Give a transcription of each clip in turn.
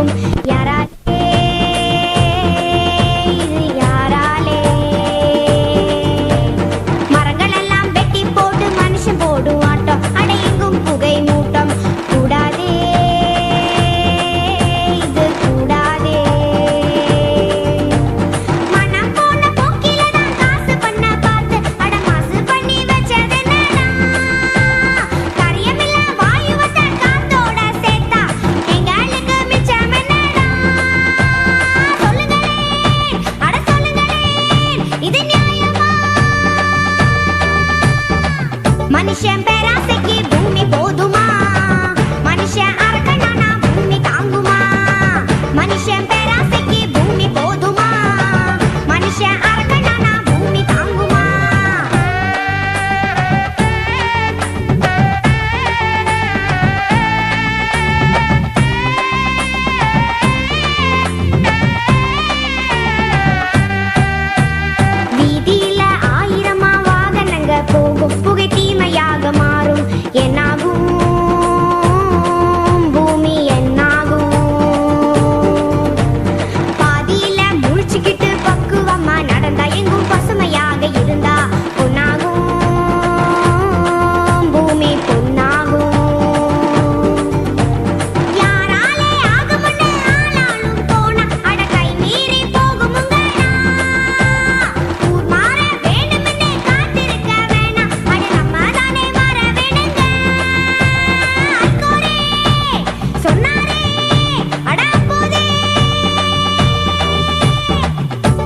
எல்லாம் మనిషి భూమి పోదు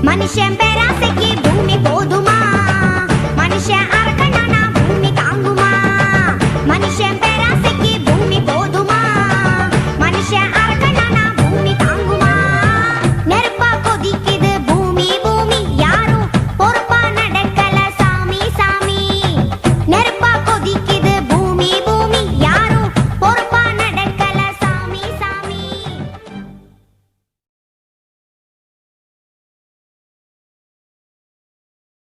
മനുഷ്യൻ പേരാസയ്ക്ക്